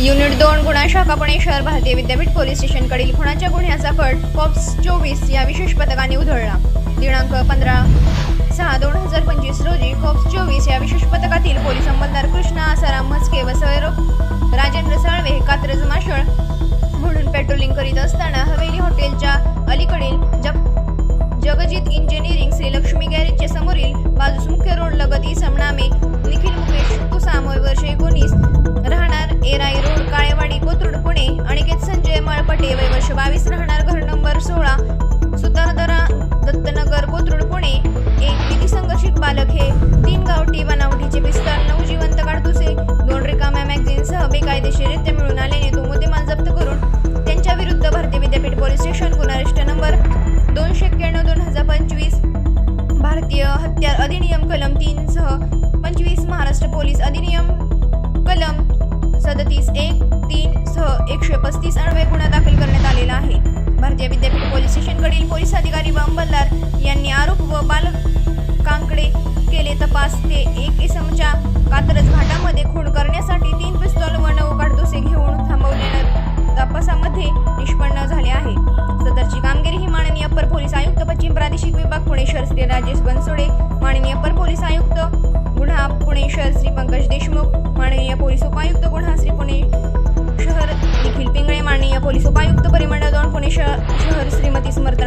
Unit दोन गुन्हा शाखा पुणे शहर भारतीय विद्यापीठ पोलीस स्टेशनकडील खुणाच्या गुन्ह्याचा कट पॉप्स चोवीस या विशेष पथकाने उधळला. दिनांक पंधरा सहा दोन हजार पंचवीस रोजी कॉप्स चोवीस या विशेष पथकातील पोलीस अंमलदार कृष्णा आसाराम म्हस्के व सैरभ राजेंद्र साळवे हे कात्रज माशळ म्हणून पेट्रोलिंग करीत असताना हवेली हॉटेलच्या अलीकडील जग जगजित इंजिनिअरिंग श्रीलक्ष्मी गॅरेजचे मालक हे तीन गावठी बनावटीचे विस्तार नऊ जिवंत काडतुसे दोन रिकाम्या मॅगझिनसह बेकायदेशीररित्या मिळून आल्याने तो मुद्देमाल जप्त करून त्यांच्या विरुद्ध भारतीय विद्यापीठ पोलीस स्टेशन गुन्हा नंबर दोनशे एक्क्याण्णव दोन हजार पंचवीस भारतीय हत्यार अधिनियम कलम तीनसह पंचवीस महाराष्ट्र पोलीस अधिनियम कलम सदतीस एक तीन सह एकशे पस्तीस अन्वये गुन्हा दाखल करण्यात आलेला आहे. भारतीय विद्यापीठ पोलीस स्टेशनकडील पोलीस अधिकारी व अंमलदार यांनी आरोप व बालकांकडे केले तपास ते एक इसमच्या कात्रज घाटामध्ये खून करण्यासाठी तीन पिस्तॉल व नऊ काडतुसे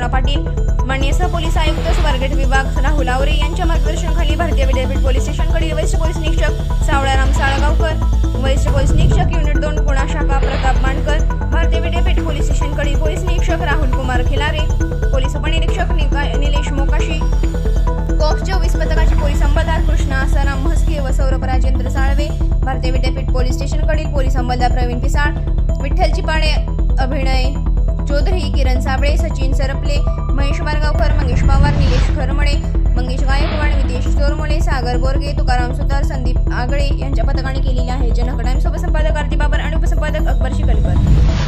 श्रीमती पाटील माननीय पोलीस आयुक्त स्वारगेट विभाग राहुल आवरे यांच्या मार्गदर्शनाखाली भारतीय विद्यापीठ पोलीस स्टेशनकडील वरिष्ठ पोलीस निरीक्षक सावळाराम साळगावकर वरिष्ठ पोलीस निरीक्षक युनिट दोन गुणा शाखा प्रताप मानकर भारतीय विद्यापीठ पोलीस स्टेशनकडील पोलीस निरीक्षक राहुल कुमार खिलारे पोलीस उपनिरीक्षक निलेश मोकाशी कॉप्स चोवीस पथकाचे पोलीस अंमलदार कृष्णा आसाराम म्हस्के व सौरभ राजेंद्र साळवे भारतीय विद्यापीठ पोलीस स्टेशनकडील पोलीस अंमलदार प्रवीण पिसाळ विठ्ठल चिपाडे अभिनय चौधरी किरण साबळे सचिन सरपले महेश मारगावकर मंगेश पवार निलेश खरमडे मंगेश गायकवाड नितेश चोरमोले सागर बोरगे तुकाराम सुतार संदीप आगळे यांच्या पथकाने केलेली आहे जनक टाइम्स उपसंपादक आरती बाबर आणि उपसंपादक अकबर शिकलकर.